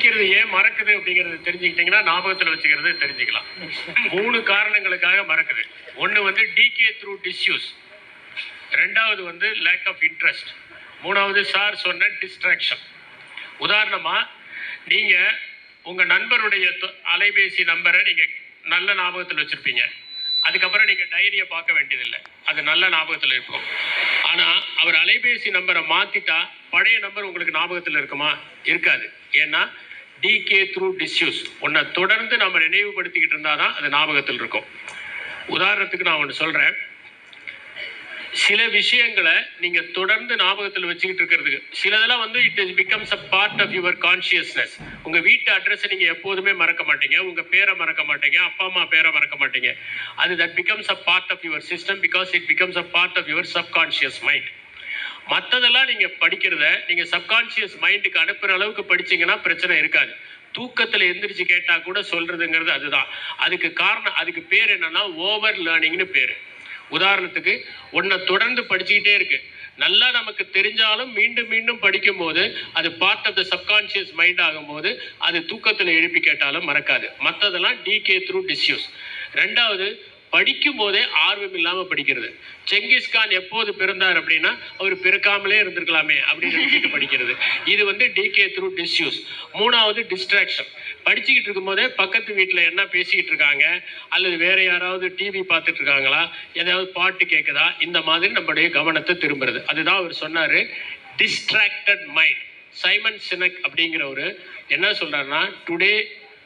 படிக்கிறது ஏன் மறக்குது அப்படிங்கறது தெரிஞ்சுக்கிட்டீங்கன்னா ஞாபகத்துல வச்சுக்கிறது தெரிஞ்சுக்கலாம். மூணு காரணங்களுக்காக மறக்குது. ஒண்ணு வந்து டிகே த்ரூ டிஸ்யூஸ் ரெண்டாவது வந்து லேக் ஆஃப் இன்ட்ரெஸ்ட் மூணாவது சார் சொன்ன டிஸ்ட்ராக்ஷன் உதாரணமா நீங்க உங்க நண்பருடைய தொ- அலைபேசி நம்பரை நீங்க நல்ல ஞாபகத்தில் வச்சிருப்பீங்க. அதுக்கப்புறம் நீங்க டைரியை பார்க்க வேண்டியதில்லை. அது நல்ல ஞாபகத்தில் இருக்கும். ஆனா அவர் அலைபேசி நம்பரை மாத்திட்டா பழைய நம்பர் உங்களுக்கு ஞாபகத்தில் இருக்குமா? இருக்காது. ஏன்னா டிகே த்ரூ டிஸ்யூஸ் ஒன்றை தொடர்ந்து நம்ம நினைவுபடுத்திக்கிட்டு இருந்தால் தான் அது ஞாபகத்தில் இருக்கும். உதாரணத்துக்கு நான் ஒன்று சொல்கிறேன் சில விஷயங்களை நீங்கள் தொடர்ந்து ஞாபகத்தில் வச்சுக்கிட்டு இருக்கிறதுக்கு சிலதெல்லாம் வந்து it is becomes a part of your consciousness உங்கள் வீட்டு அட்ரஸை நீங்கள் எப்போதுமே மறக்க மாட்டீங்க. உங்கள் பேரை மறக்க மாட்டீங்க. அப்பா அம்மா பேரை மறக்க மாட்டீங்க. அது that becomes a part of your system because it becomes a part of your subconscious mind மற்றதெல்லாம் நீங்க படிக்கிறத நீங்க சப்கான்ஷியஸ் மைண்டுக்கு அனுப்புற அளவுக்கு படிச்சீங்கன்னா பிரச்சனை இருக்காது. தூக்கத்துல எந்திரிச்சு கேட்டா கூட சொல்றதுங்கிறது அதுதான். அதுக்கு காரணம் அதுக்கு பேர் என்னன்னா ஓவர் லேர்னிங்னு பேரு. உதாரணத்துக்கு ஒன்றை தொடர்ந்து படிச்சுக்கிட்டே இருக்கு. நல்லா நமக்கு தெரிஞ்சாலும் மீண்டும் மீண்டும் படிக்கும் போது அது part of the subconscious mind ஆகும்போது அது தூக்கத்தில் எழுப்பி கேட்டாலும் மறக்காது. மற்றதெல்லாம் டிகே த்ரூ டிஸ்யூஸ் ரெண்டாவது படிக்கும் போதே ஆர்வம் இல்லாம படிக்கிறது. செங்கிஸ்கான் எப்போது பிறந்தார் அப்படின்னா அவர் பிறக்காமலே இருந்திருக்கலாமே அப்படின்னு நினைச்சிட்டு படிக்கிறது. இது வந்து டிகே த்ரூ டிஸ்யூஸ் மூணாவது டிஸ்ட்ராக்ஷன் படிச்சுக்கிட்டு இருக்கும்போதே பக்கத்து வீட்டில் என்ன பேசிக்கிட்டு இருக்காங்க? அல்லது வேற யாராவது டிவி பார்த்துட்டு இருக்காங்களா? ஏதாவது பாட்டு கேட்குதா இந்த மாதிரி நம்மளுடைய கவனத்தை திரும்புறது. அதுதான் அவர் சொன்னாரு டிஸ்ட்ராக்டட் மைண்ட் சைமன் சினக் அப்படிங்கிறவரு என்ன சொல்றாருன்னா today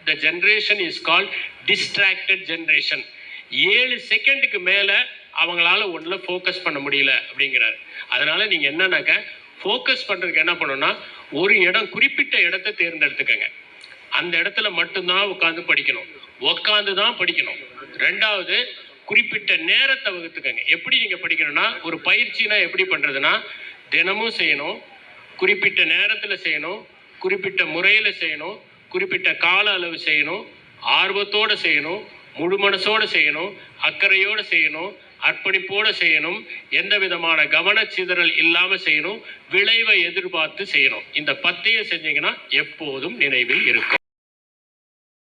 the generation is call distracted generation ஏழு செகண்டுக்கு மேலே அவங்களால ஒன்றில் ஃபோக்கஸ் பண்ண முடியல அப்படிங்கிறாரு. அதனால் நீங்கள் என்னன்னாக்க ஃபோக்கஸ் பண்ணுறதுக்கு என்ன பண்ணணும்னா ஒரு இடம் குறிப்பிட்ட இடத்த தேர்ந்தெடுத்துக்கங்க. அந்த இடத்துல மட்டும்தான் உட்காந்து படிக்கணும். உட்காந்து தான் படிக்கணும். ரெண்டாவது குறிப்பிட்ட நேரத்தை வகுத்துக்கங்க. எப்படி நீங்கள் படிக்கணும்னா ஒரு பயிற்சினா எப்படி பண்ணுறதுன்னா தினமும் செய்யணும். குறிப்பிட்ட நேரத்தில் செய்யணும். குறிப்பிட்ட முறையில் செய்யணும். குறிப்பிட்ட கால அளவு செய்யணும். ஆர்வத்தோடு செய்யணும். முழு மனசோடு செய்யணும் அக்கறையோடு செய்யணும் அர்ப்பணிப்போடு செய்யணும் எந்த விதமான கவனச்சிதறல் இல்லாமல் செய்யணும் விளைவை எதிர்பார்த்து செய்யணும். இந்த பத்தையும் செஞ்சீங்கன்னா எப்போதும் நினைவில் இருக்கும்.